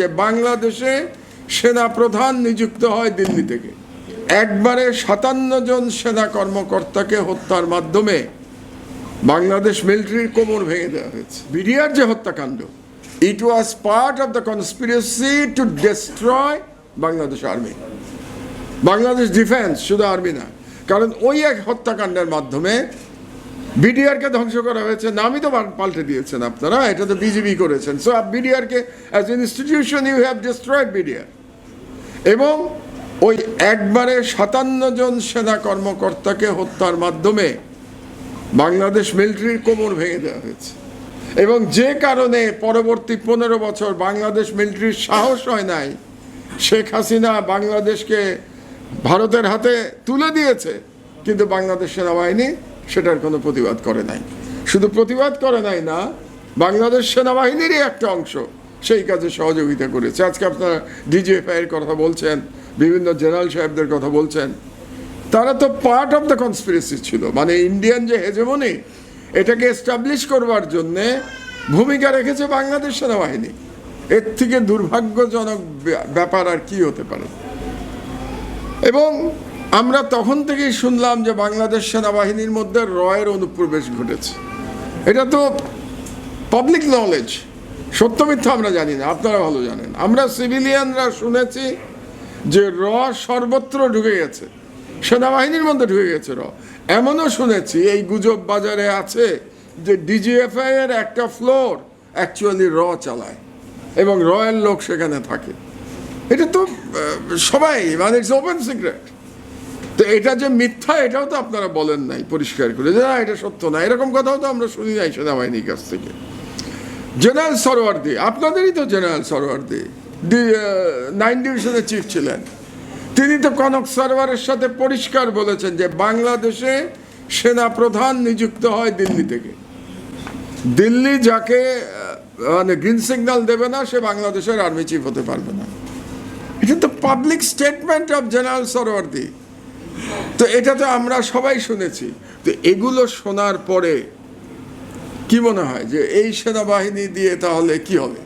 যে বাংলাদেশে সেনা প্রধান নিযুক্ত হয় দিল্লি থেকে। একবারে সাতান্ন জন সেনা কর্মকর্তাকে হত্যার মাধ্যমে বাংলাদেশ মিলিটারির কোমর ভেঙে দেওয়া হয়েছে। বিডিআর যে হত্যাকাণ্ড it was part of the conspiracy to destroy Bangladesh army Bangladesh defence শুধু আর্মি না, কারণ ওই এক হত্যাকাণ্ডের মাধ্যমে বিডিআরকে ধ্বংস করা হয়েছে, নামই তো পাল্টে দিয়েছেন আপনারা, এটা তো বিজেপি করেছেন। So বিডিআরকে as institution you have destroyed BDR এবং ওই একবারে সাতান্ন জন সেনা কর্মকর্তাকে হত্যার মাধ্যমে বাংলাদেশ মিলিটারির কোমর ভেঙে দেওয়া হয়েছে। এবং যে কারণে পরবর্তী পনেরো বছর বাংলাদেশ মিলিটারির সাহস হয় নাই, শেখ হাসিনা বাংলাদেশকে ভারতের হাতে তুলে দিয়েছে, কিন্তু বাংলাদেশ সেনাবাহিনী সেটার কোনো প্রতিবাদ করে নাই। শুধু প্রতিবাদ করে নাই না, বাংলাদেশ সেনাবাহিনীরই একটা অংশ সেই কাজে সহযোগিতা করেছে। আজকে আপনারা ডিজিএফআই এর কথা বলছেন, বিভিন্ন জেনারেল সাহেবদের কথা বলছেন। তারা তো পার্ট অফ দ্য কনস্পিরেসি ছিল। মানে ইন্ডিয়ান যে হেজেমনি, এটাকে এস্টাবলিশ করবার জন্যে ভূমিকা রেখেছে বাংলাদেশ সেনাবাহিনী। এর থেকে দুর্ভাগ্যজনক ব্য- ব্যাপার আর কি হতে পারে? এবং আমরা তখন থেকেই শুনলাম যে বাংলাদেশ সেনাবাহিনীর মধ্যে রয়ের অনুপ্রবেশ ঘটেছে। এটা তো পাবলিক নলেজ সত্য মিথ্যা আমরা জানি না, আপনারা ভালো জানেন। আমরা সিভিলিয়ানরা শুনেছি যে র সর্বত্র ঢুকে গেছে, সেনাবাহিনীর মধ্যে ঢুকে গেছে র। এমনও শুনেছি এই গুজব বাজারে আছে যে ডিজিএফআই এর একটা ফ্লোর অ্যাকচুয়ালি র চালায় এবং রয়ের লোক সেখানে থাকে। এটা তো সবাই মানে ইটস ওপেন সিক্রেট তো এটা যে মিথ্যা, এটাও তো আপনারা বলেন নাই, পরিষ্কার করে। যে না, এটা সত্য না। এরকম কথাও তো আমরা শুনি নাই সেনাবাহিনীর কাছ থেকে। জেনারেল সরোয়ার্দি আপনাদেরই তো জেনারেল সরোয়ার্দি নাইন ডিভিশনের চিফ ছিলেন। তিনি তো কনক সারওয়ারের সাথে পরিষ্কার বলেছেন যে বাংলাদেশে সেনা প্রধান নিযুক্ত হয় দিল্লি থেকে। দিল্লি যাকে মানে গ্রিন সিগন্যাল দেবে না, সে বাংলাদেশের আর্মি চিফ হতে পারবে না। এটা তো public statement of general Sarwardi তো এটা তো আমরা সবাই শুনেছি। তো এগুলো শোনার পরে কি মনে হয় যে এই সেনাবাহিনী দিয়ে তাহলে কি হবে?